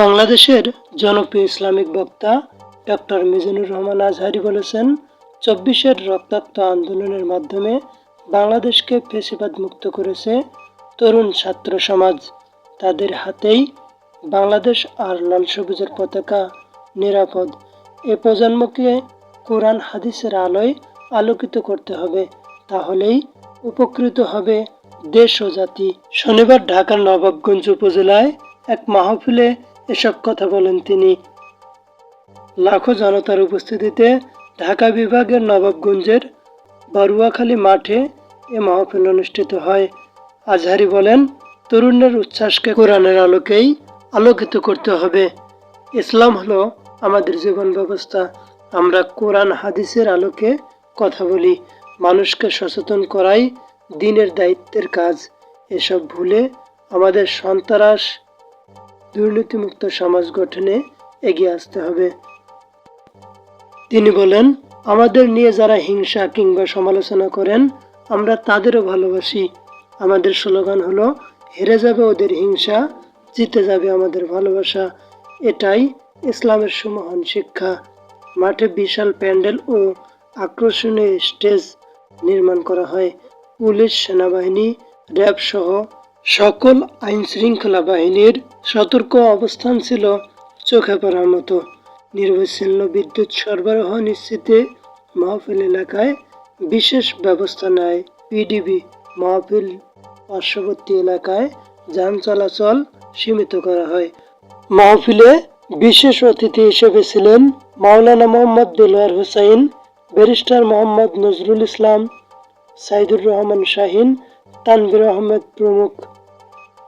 বাংলাদেশের জনপ্রিয় ইসলামিক বক্তা ডক্টর মিজানুর রহমান আজহারি বলেছেন, চব্বিশের রক্তাক্ত আন্দোলনের মাধ্যমে বাংলাদেশকে ফেসিবাদ মুক্ত করেছে তরুণ ছাত্র সমাজ। তাদের হাতেই বাংলাদেশ আর লাল সবুজের পতাকা নিরাপদ। এ প্রজন্মকে কোরআন হাদিসের আলোয় আলোকিত করতে হবে, তাহলেই উপকৃত হবে দেশ ও জাতি। শনিবার ঢাকার নবাবগঞ্জ উপজেলায় এক মাহফিলে এসব কথা বলেন তিনি। লাখো জনতার উপস্থিতিতে ঢাকা বিভাগের নবাবগঞ্জের বারুয়াখালী মাঠে এ মাহফিল অনুষ্ঠিত হয়। আজহারি বলেন তরুণের উচ্ছ্বাসকে কোরআনের আলোকেই আলোকিত করতে হবে। ইসলাম হলো আমাদের জীবন ব্যবস্থা। আমরা কোরআন, হাদিসের আলোকে কথা বলি। মানুষকে সচেতন করাই দিনের দায়িত্বের কাজ। এসব ভুলে আমাদের সন্ত্রাস দুর্নীতিমুক্ত সমাজ গঠনে এগিয়ে আসতে হবে। তিনি বলেন, আমাদের নিয়ে যারা হিংসা কিংবা সমালোচনা করেন, আমরা তাদেরও ভালোবাসি। আমাদের স্লোগান হলো, হেরে যাবে ওদের হিংসা, জিতে যাবে আমাদের ভালোবাসা। এটাই ইসলামের সুমহান শিক্ষা। মাঠে বিশাল প্যান্ডেল ও আকর্ষণীয় স্টেজ নির্মাণ করা হয়। পুলিশ, সেনাবাহিনী, র্যাব সহ সকল আইন শৃঙ্খলা বাহিনীর সতর্ক অবস্থান ছিল চোখে পড়ার মতো। নির্বিচ্ছিন্ন বিদ্যুৎ সরবরাহ নিশ্চিতে মাহফিল এলাকায় বিশেষ ব্যবস্থা নেয় পিডিবি। মাহফিল পার্শ্ববর্তী এলাকায় যান চলাচল সীমিত করা হয়। মাহফিলে বিশেষ অতিথি হিসেবে ছিলেন মাওলানা মোহাম্মদ দিলওয়ার হুসাইন, ব্যারিস্টার মোহাম্মদ নজরুল ইসলাম, সাইদুর রহমান শাহিন, তানভীর আহমেদ প্রমুখ।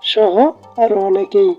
সহ আরও অনেকেই